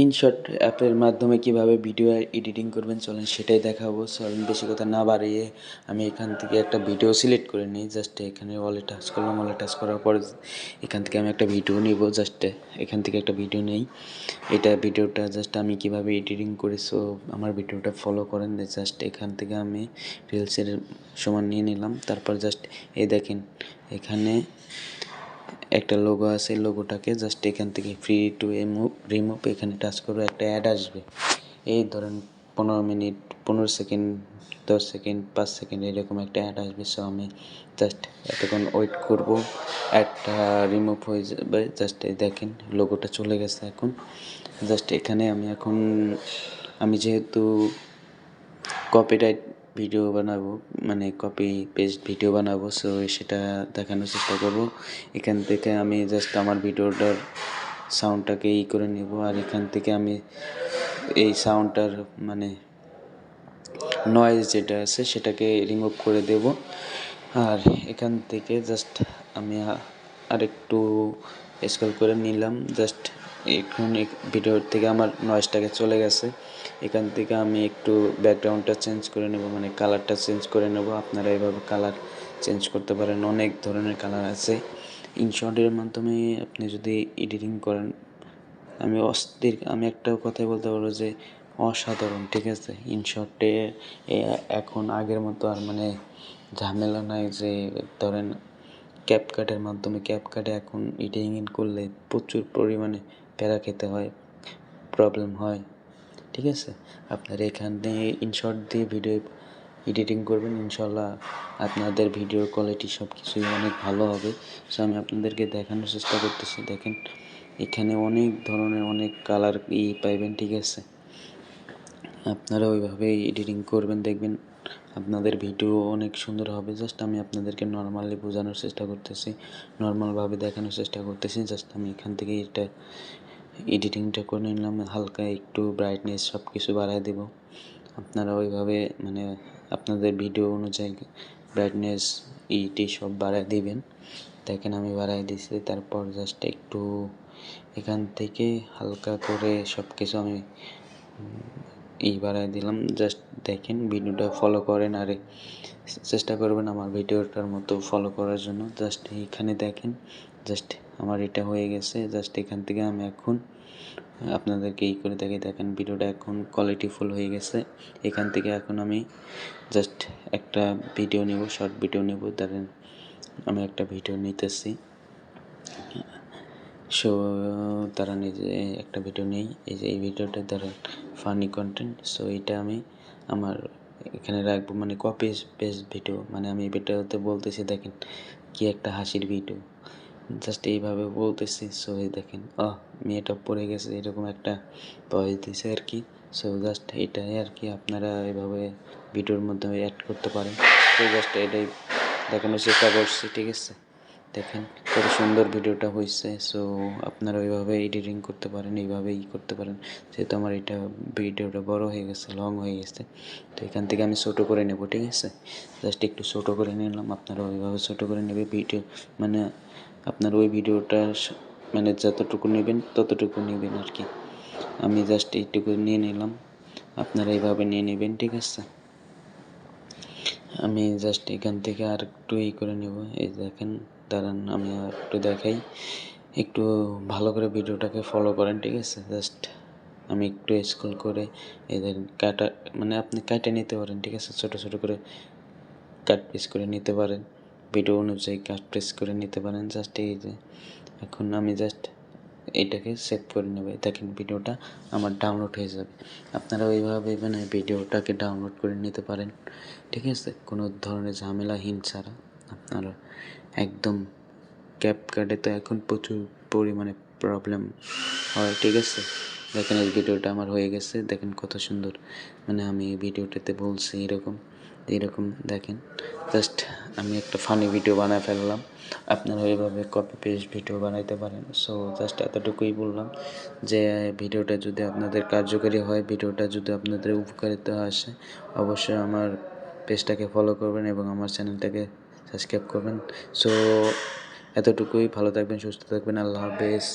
InShot অ্যাপের মাধ্যমে কীভাবে ভিডিও এডিটিং করবেন চলেন সেটাই দেখাবো। চলেন বেশি কথা না বাড়িয়ে আমি এখান থেকে একটা ভিডিও সিলেক্ট করে নিই। জাস্ট এখানে ওয়ালে টাচ করলাম ওয়ালে টাচ করার পর এখান থেকে আমি একটা ভিডিও নিব। জাস্ট এখান থেকে একটা ভিডিও নেই। এটা ভিডিওটা জাস্ট আমি কীভাবে এডিটিং করি সো আমার ভিডিওটা ফলো করেন। জাস্ট এখান থেকে আমি রিলসের সমান নিয়ে নিলাম। তারপর জাস্ট এই দেখেন, এখানে একটা লোগো আছে লোগোটাকে জাস্ট এখান থেকে ফ্রি টু এমুভ রিমুভ এখানে টাচ করব, একটা অ্যাড আসবে। এই ধরেন পনেরো মিনিট, পনেরো সেকেন্ড দশ সেকেন্ড পাঁচ সেকেন্ড এরকম একটা অ্যাড আসবে সো আমি জাস্ট এতক্ষণ ওয়েট করব। একটা রিমুভ হয়ে যাবে জাস্ট এই দেখেন লোগোটা চলে গেছে এখন। জাস্ট এখানে আমি এখন, আমি যেহেতু কপিরাইট ভিডিও বানাবো মানে কপি পেস্ট ভিডিও বানাবো সো সেটা দেখানোর চেষ্টা করব। এখান থেকে আমি জাস্ট আমার ভিডিওটার সাউন্ডটাকে ই করে নেব, আর এখান থেকে আমি এই সাউন্ডটার মানে নয়েজ যেটা আছে সেটাকে রিমুভ করে দেব। আর এখান থেকে জাস্ট আমি আরেকটু স্ক্রল করে নিলাম জাস্ট এখন ভিডিওর থেকে আমার নয়েজটাকে চলে গেছে। এখান থেকে আমি একটু ব্যাকগ্রাউন্ডটা চেঞ্জ করে নেব মানে কালারটা চেঞ্জ করে নেব। আপনারা এভাবে কালার চেঞ্জ করতে পারেন, অনেক ধরনের কালার আছে। ইনশর্টের মাধ্যমে আপনি যদি এডিটিং করেন, আমি অস্থির, আমি একটা কথাই বলতে পারব যে অসাধারণ, ঠিক আছে? ইনশর্টে এখন আগের মতো আর মানে ঝামেলা নাই যে ধরেন ক্যাপকাটের মাধ্যমে ক্যাপকাটে এখন এডিটিং করলে প্রচুর পরিমাণে প্যারা খেতে হয়, প্রবলেম হয়, ঠিক আছে? আপনারা এখান ইনশর্ট দিয়ে ভিডিও এডিটিং করবেন, ইনশাল্লাহ আপনাদের ভিডিওর কোয়ালিটি সব কিছুই অনেক ভালো হবে। সো আমি আপনাদেরকে দেখানোর চেষ্টা করতেছি। দেখেন, এখানে অনেক ধরনের অনেক কালার ই পাইবেন, ঠিক আছে? আপনারা ওইভাবে এডিটিং করবেন, দেখবেন আপনাদের ভিডিও অনেক সুন্দর হবে। জাস্ট আমি আপনাদেরকে নর্মালি বোঝানোর চেষ্টা করতেছি নর্মালভাবে দেখানোর চেষ্টা করতেছি। জাস্ট আমি এখান থেকে এটা এডিটিংটা করে নিলাম, হালকা একটু ব্রাইটনেস সব কিছু বাড়ায় দেব। আপনারা ওইভাবে মানে আপনাদের ভিডিও অনুযায়ী ব্রাইটনেস ইটি সব বাড়ায় দিবেন। দেখেন আমি বাড়াই দিছি, তারপর জাস্ট একটু এখান থেকে হালকা করে সব কিছু আমি ই বাড়াই দিলাম। জাস্ট দেখেন, ভিডিওটা ফলো করেন আর চেষ্টা করবেন আমার ভিডিওটার মতো ফলো করার জন্য। জাস্ট এখানে দেখেন জাস্ট আমার এটা হয়ে গেছে। জাস্ট এখান থেকে আমি এখন, আপনাদেরকে এই করে দেখে দেখেন, ভিডিওটা এখন কোয়ালিটিফুল হয়ে গেছে। এখান থেকে এখন আমি জাস্ট একটা ভিডিও নেব শর্ট ভিডিও নেব। ধরেন, আমি একটা ভিডিও নিতেছি। সো তারা নিজে একটা ভিডিও নেই। এই যে, এই ভিডিওটা ধরেন ফানি কন্টেন্ট সো এটা আমি আমার এখানে রাখব। মানে কপি পেস্ট ভিডিও মানে আমি ভিডিওতে বলতেছি, দেখেন কি একটা হাসির ভিডিও জাস্ট এইভাবে বলতেছি সো এই দেখেন ও মেয়েটা পড়ে গেছে, এরকম একটা ভয়েস দিছে আর কি। সো জাস্ট এটাই আর কি, আপনারা এভাবে ভিডিওর মধ্যে অ্যাড করতে পারেন। তো জাস্ট এটাই দেখানোর চেষ্টা করছি, ঠিক আছে? দেখেন কত সুন্দর ভিডিওটা হয়েছে সো আপনারা ওইভাবে এডিটিং করতে পারেন, এইভাবেই করতে পারেন। যেহেতু আমার এটা ভিডিওটা বড় হয়ে গেছে লং হয়ে গেছে, তো এখান থেকে আমি ছোটো করে নেব, ঠিক আছে? জাস্ট একটু ছোটো করে নিলাম, আপনারা ওইভাবে ছোটো করে নেবে ভিডিও মানে আপনার ওই ভিডিওটা মানে যতটুকু নেবেন, ততটুকু নেবেন আর কি। আমি জাস্ট এইটুকু নিয়ে নিলাম, আপনারা এইভাবে নিয়ে নেবেন, ঠিক আছে? আমি জাস্ট এখান থেকে আর একটু ই করে নেব, এই দেখেন। দাঁড়ান, আমি একটু দেখাই। একটু ভালো করে ভিডিওটাকে ফলো করেন, ঠিক আছে? জাস্ট আমি একটু স্ক্রল করে এদের কাটা মানে আপনি কাটে নিতে পারেন, ঠিক আছে? ছোটো ছোটো করে কাট পিস করে নিতে পারেন। ভিডিও অনুযায়ী কাট পিস করে নিতে পারেন। জাস্ট এই যে, এখন আমি জাস্ট এটাকে সেভ করে নেবে। দেখেন, ভিডিওটা আমার ডাউনলোড হয়ে যাবে। আপনারা ওইভাবে মানে ভিডিওটাকে ডাউনলোড করে নিতে পারেন, ঠিক আছে? কোনো ধরনের ঝামেলাহীন ছাড়া। আপনারা একদম ক্যাপ কার্ডে তো এখন প্রচুর পরিমাণে প্রবলেম হয়, ঠিক আছে? দেখেন এই ভিডিওটা আমার হয়ে গেছে, দেখেন কত সুন্দর। মানে আমি ভিডিওটাতে বলছি এরকম এরকম দেখেন। জাস্ট আমি একটা ফানি ভিডিও বানায় ফেললাম। আপনারা এইভাবে কপি পেস্ট ভিডিও বানাইতে পারেন। সো জাস্ট এতটুকুই বললাম যে, ভিডিওটা যদি আপনাদের কার্যকারী হয়, ভিডিওটা যদি আপনাদের উপকারিতা আসে, অবশ্যই আমার পেজটাকে ফলো করবেন এবং আমার চ্যানেলটাকে সাবস্ক্রাইব করবেন। সো এতটুকুই। ভালো থাকবেন সুস্থ থাকবেন। আল্লাহ হাফেজ।